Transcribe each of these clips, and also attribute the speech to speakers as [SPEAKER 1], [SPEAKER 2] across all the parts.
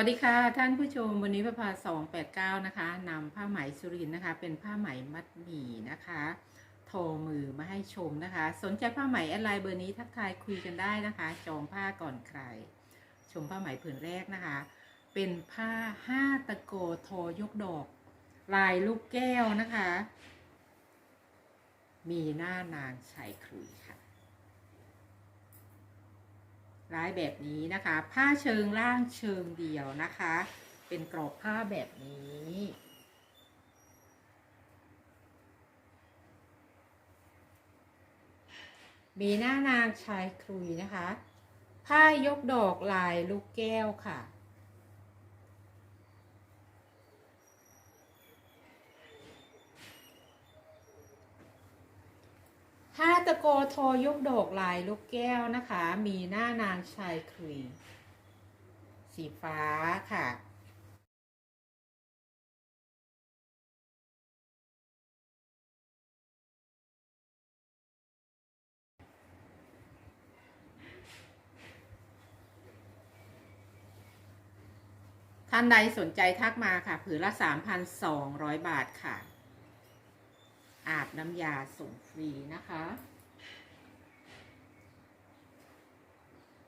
[SPEAKER 1] วัสดีค่ะ ท่านผู้ชมวันนี้ประภา289นะคะนำผ้าไหมสุรินนะคะ เป็นผ้าไหมมัดหมี่นะคะ โทรมือมาให้ชมนะคะ สนใจผ้าไหมแอดไลน์เบอร์นี้ทักทายคุยกันได้นะคะ จองผ้าก่อนใคร ชมผ้าไหมผืนแรกนะคะ เป็นผ้าห้าตะโกโทยกดอก ลายลูกแก้วนะคะ มีหน้านางชายครุยค่ะ ร้ายแบบนี้นะคะ ผ้าเชิงล่างเชิงเดียวนะคะ เป็นกรอบผ้าแบบนี้มีหน้านางชายครุยนะคะ ผ้ายกดอกลายลูกแก้วค่ะ ผ้าตะโกโทยกดอกลายลูกแก้วนะคะ มีหน้านางชายครุยสีฟ้าค่ะท่านใดสนใจทักมาค่ะ ผืนละ 3,200 บาทค่ะ อาบน้ำยาส่งฟรีนะคะ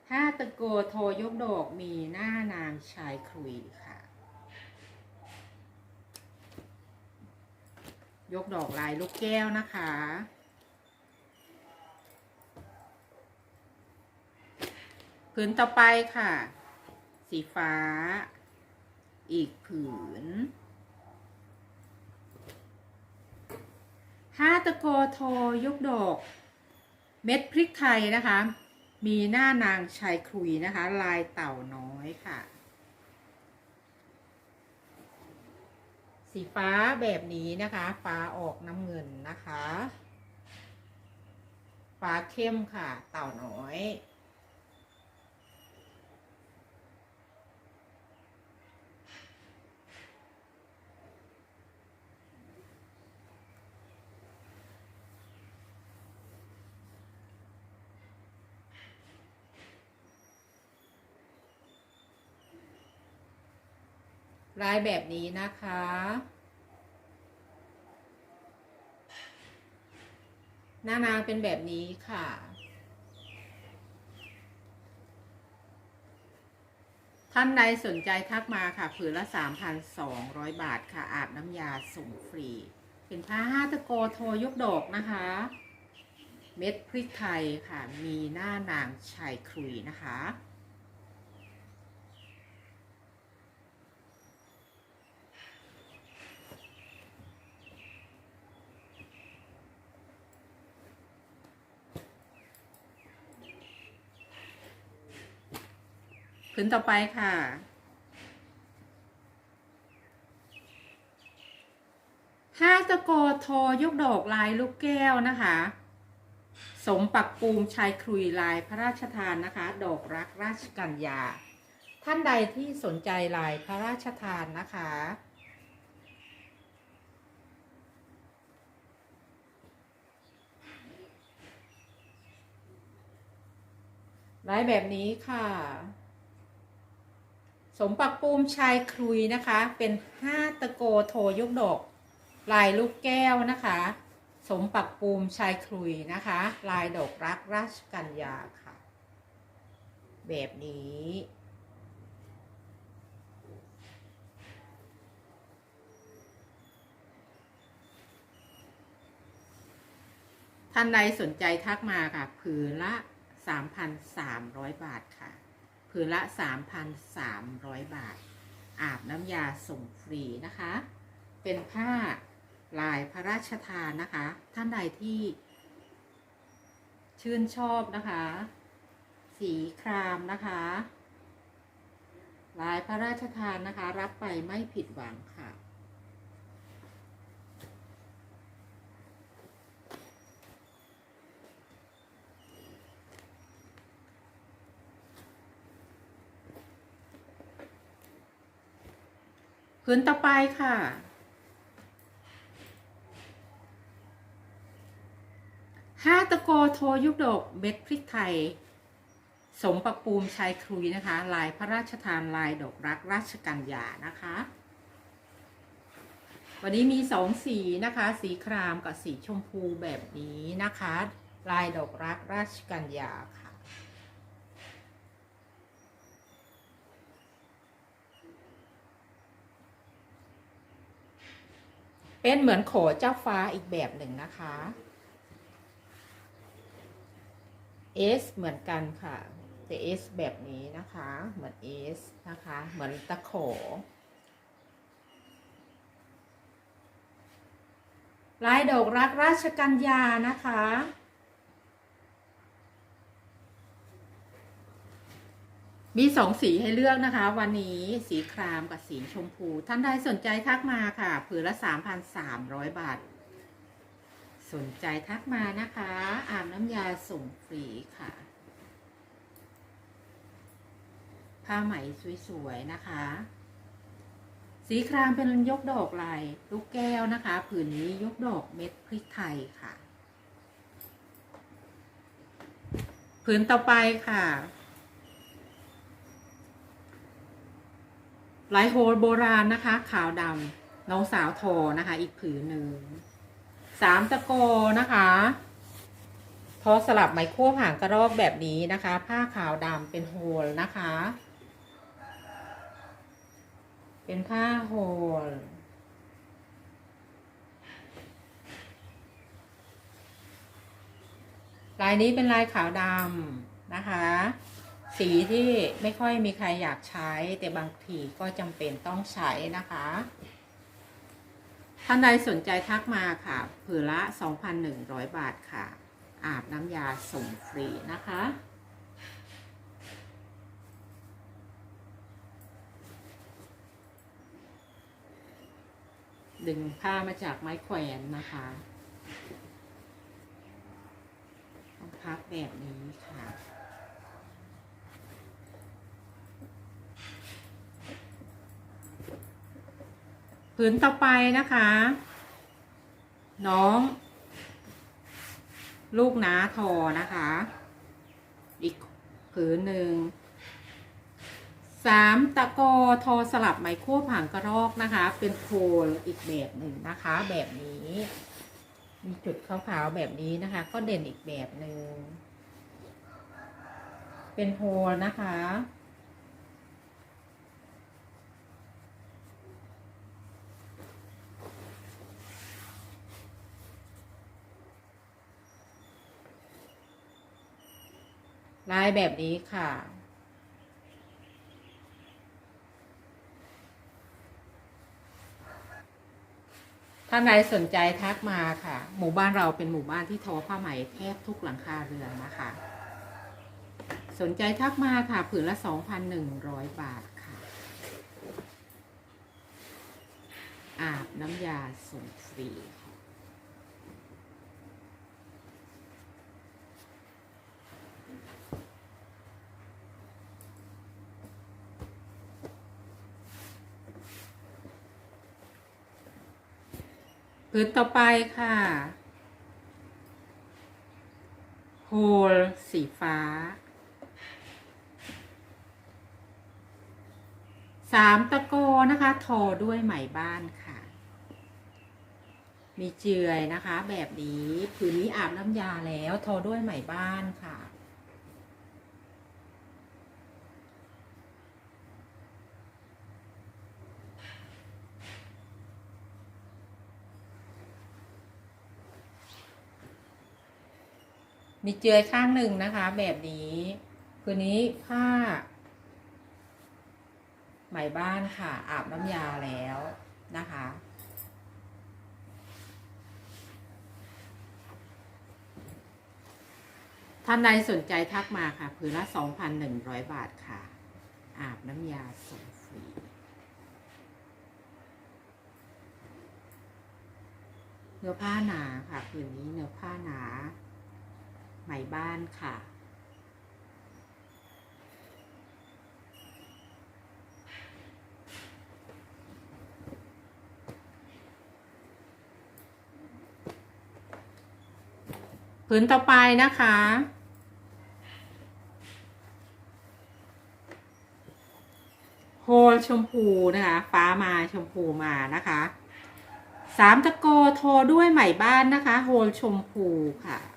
[SPEAKER 1] ถ้าตะโกโทยกดอกมีหน้านางชายครุยค่ะ ยกดอกลายลูกแก้วนะคะผืนต่อไปค่ะ สีฟ้า อีกผืน ห้าตะโกโทยกดอก เม็ดพริกไทยนะคะ มีหน้านางชายครุยนะคะ ลายเต่าน้อยค่ะ สีฟ้าแบบนี้นะคะ ฟ้าออกน้ำเงินนะคะ ฟ้าเข้มค่ะ เต่าน้อย ลายแบบนี้นะคะ หน้านางเป็นแบบนี้ค่ะ ท่านใดสนใจทักมาค่ะ ผืนละ 3,200 บาทค่ะ อาบน้ำยาส่งฟรี เป็นผ้าห้าตะโกโทยกดอกนะคะ เม็ดพริกไทยค่ะ มีหน้านางชายครุยนะคะ นต่อไปค่ะห้าตะโกโทยกดอกลายลูกแก้วนะคะ สมปักปูมชายครุยลายพระราชทานนะคะ ดอกรักราชกัญญา ท่านใดที่สนใจลายพระราชทานนะคะลายแบบนี้ค่ะ สมปักปูมชายครุยนะคะ เป็นห้าตะโกโทยกดอก ลายลูกแก้วนะคะ สมปักปูมชายครุยนะคะ ลายดอกรักราชกัญญาค่ะ แบบนี้ท่านใดสนใจทักมาค่ะ ผืนละ 3,300 บาทค่ะ ผืนละ 3,300 บาท อาบน้ำยาส่งฟรีนะคะ เป็นผ้าลายพระราชทานนะคะ ท่านใดที่ชื่นชอบนะคะ สีครามนะคะ ลายพระราชทานนะคะ รับไปไม่ผิดหวังค่ะ ผื นต่อไปค่ะ ห้าตะโกโทยุกดกเม็ดพริกไทย สมประปูมชายครุยนะคะ ลายพระราชทานลายดอกรักราชกัญญานะคะ วันนี้มีสองสีนะคะ สีครามกับสีชมพูแบบนี้นะคะ ลายดอกรักราชกัญญาค่ะ เป็นเหมือนโขเจ้าฟ้าอีกแบบหนึ่งนะคะ S เหมือนกันค่ะแต่ S แบบนี้นะคะ เหมือน S นะคะ เหมือนตะโข ลายดอกรักราชกัญญานะคะ มีสองสีให้เลือกนะคะ วันนี้สีครามกับสีชมพู ท่านใดสนใจทักมาค่ะ ผืนละ3,300บาท สนใจทักมานะคะอาบน้ำยาส่งฟรีค่ะ ผ้าไหมสวยๆนะคะ สีครามเป็นยกดอกลายลูกแก้วนะคะ ผืนนี้ยกดอกเม็ดพริกไทยค่ะ ผืนต่อไปค่ะ ลายโฮลโบราณนะคะ ขาวดำน้องสาวทอนะคะ อีกผืนหนึ่งสามตะโกนะคะทอสลับไหมโค้หางกระรอกแบบนี้นะคะ ผ้าขาวดำเป็นโฮลนะคะ เป็นผ้าโฮลลายนี้เป็นลายขาวดำนะคะ สีที่ไม่ค่อยมีใครอยากใช้ แต่บางทีก็จำเป็นต้องใช้นะคะท่านใดสนใจทักมาค่ะ ผืนละ 2,100 บาทค่ะ อาบน้ำยาส่งฟรีนะคะ ดึงผ้ามาจากไม้แขวนนะคะต้องพับแบบนี้ค่ะ ผืนต่อไปนะคะ น้อง ลูกน้าทอนะคะ อีกผืนหนึ่งสามตะกอทอสลับไหมโค้ผางกระรอกนะคะ เป็นโพลอีกแบบหนึ่งนะคะ แบบนี้ มีจุดขาวๆแบบนี้นะคะ ก็เด่นอีกแบบหนึ่งเป็นโพลนะคะ ลายแบบนี้ค่ะ ท่านใดสนใจทักมาค่ะ หมู่บ้านเราเป็นหมู่บ้านที่ทอผ้าไหมแทบทุกหลังคาเรือนนะคะ สนใจทักมาค่ะ ผืนละ 2,100 บาทค่ะ อาบน้ำยาส่งฟรี ค่ะผืนต่อไปค่ะ โฮลสีฟ้า สามตะโกนะคะทอด้วยไหมบ้านค่ะ มีเจือยนะคะ แบบนี้ ผืนนี้อาบน้ำยาแล้วทอด้วยไหมบ้านค่ะ มีเจือยข้างหนึ่งนะคะ แบบนี้คืนนี้ผ้าไหมบ้านค่ะ อาบน้ำยาแล้วนะคะ ท่านใดสนใจทักมาค่ะผืนละ 2,100 บาทค่ะ อาบน้ำยาส่งฟรีเนื้อผ้าหนาค่ะผืนนี้เนื้อผ้าหนา ใหม่บ้านค่ะ ผืนต่อไปนะคะโฮลชมพูนะคะ ฟ้ามาชมพูมานะคะสามตะโกโทรด้วยใหม่บ้านนะคะ โฮลชมพูค่ะ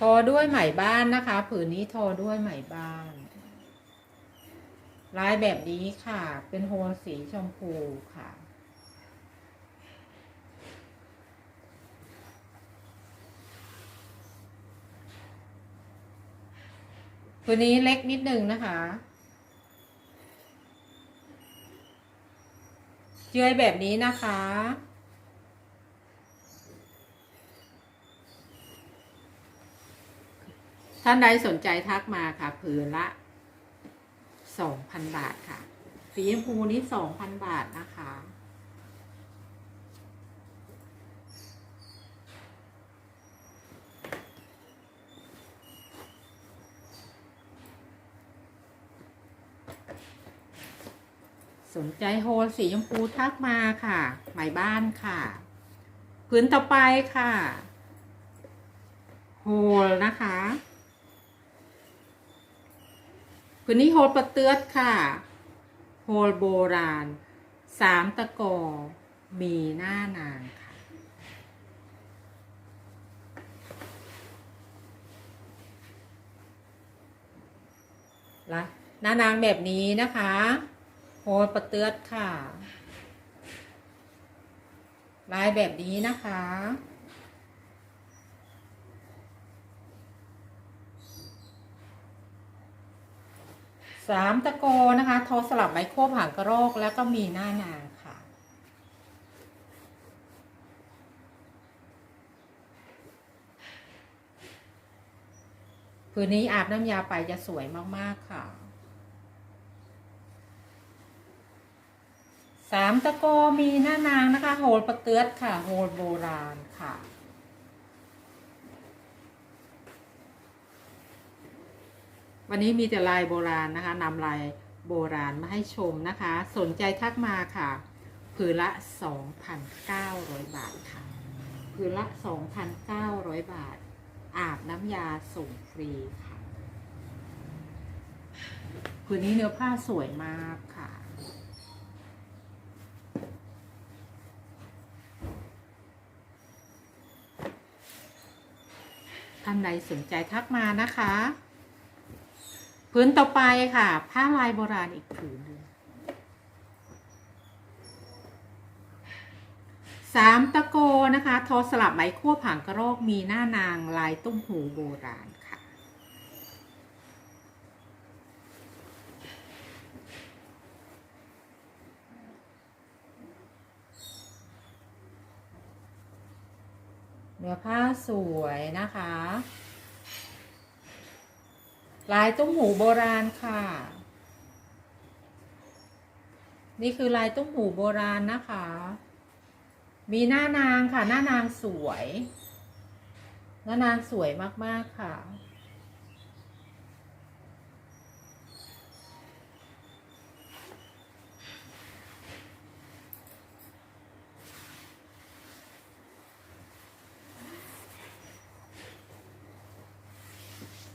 [SPEAKER 1] ทอด้วยไหมบ้านนะคะ ผืนนี้ทอด้วยไหมบ้าน ลายแบบนี้ค่ะ เป็นโฮลสีชมพูค่ะ ผืนนี้เล็กนิดนึงนะคะเจือยแบบนี้นะคะ ท่านใดสนใจทักมาค่ะผืนละสองพันบาทค่ะ สีชมพูนี้สองพันบาทนะคะ สนใจโฮลสีชมพูทักมาค่ะ หมายบ้านค่ะ พื้นต่อไปค่ะ โฮลนะคะ พื้นนี้โฮลประเตือดค่ะโฮลโบราณสามตะกอมีหน้านางค่ะละหน้านางแบบนี้นะคะโฮลประเตือดค่ะลายแบบนี้นะคะ สามตะโกนะคะโทรสลับไมโครผ่านกระโรกแล้วก็มีหน้านางค่ะ ผืนนี้อาบน้ำยาไปจะสวยมาก ๆ ค่ะสามตะโกมีหน้านางนะคะโฮลประเตือดค่ะโฮลโบราณค่ะ วันนี้มีแต่ลายโบราณนะคะนำลายโบราณมาให้ชมนะคะ สนใจทักมาค่ะ ผืนละ 2,900 บาทค่ะ ผืนละ 2,900 บาท อาบน้ำยาส่งฟรีค่ะ ผืนนี้เนื้อผ้าสวยมากค่ะ ท่านใดสนใจทักมานะคะ พื้นต่อไปค่ะ ผ้าลายโบราณอีกผืนหนึ่งสามตะโกนะคะ ทอสลับไหมขั้วผางกระโรกมีหน้านางลายตุ้มหูโบราณค่ะ เนื้อผ้าสวยนะคะ ลายตุ้มหูโบราณค่ะ นี่คือลายตุ้มหูโบราณนะคะ มีหน้านางค่ะ หน้านางสวย หน้านางสวยมากๆค่ะ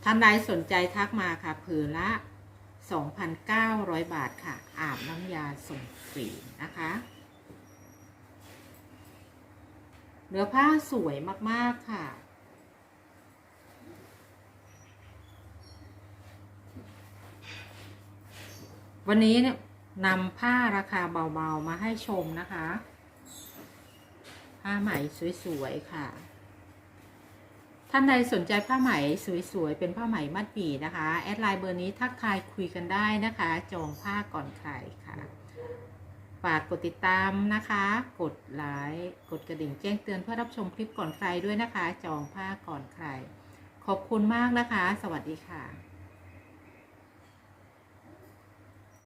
[SPEAKER 1] ท่านใดสนใจทักมาค่ะผืนละ 2,900 บาทค่ะ อาบน้ำยาส่งฟรีนะคะ เนื้อผ้าสวยมาก ๆ ค่ะ วันนี้เนี่ยนำผ้าราคาเบา ๆ มาให้ชมนะคะ ผ้าไหมสวย ๆ ค่ะ ท่านใดสนใจผ้าไหมสวยๆ เป็นผ้าไหมมัดหมี่นะคะ แอดไลน์เบอร์นี้ทักทายคุยกันได้นะคะ จองผ้าก่อนใครค่ะฝากกดติดตามนะคะ กดไลค์กดกระดิ่งแจ้งเตือนเพื่อรับชมคลิปก่อนใครด้วยนะคะ จองผ้าก่อนใคร ขอบคุณมากนะคะ สวัสดีค่ะ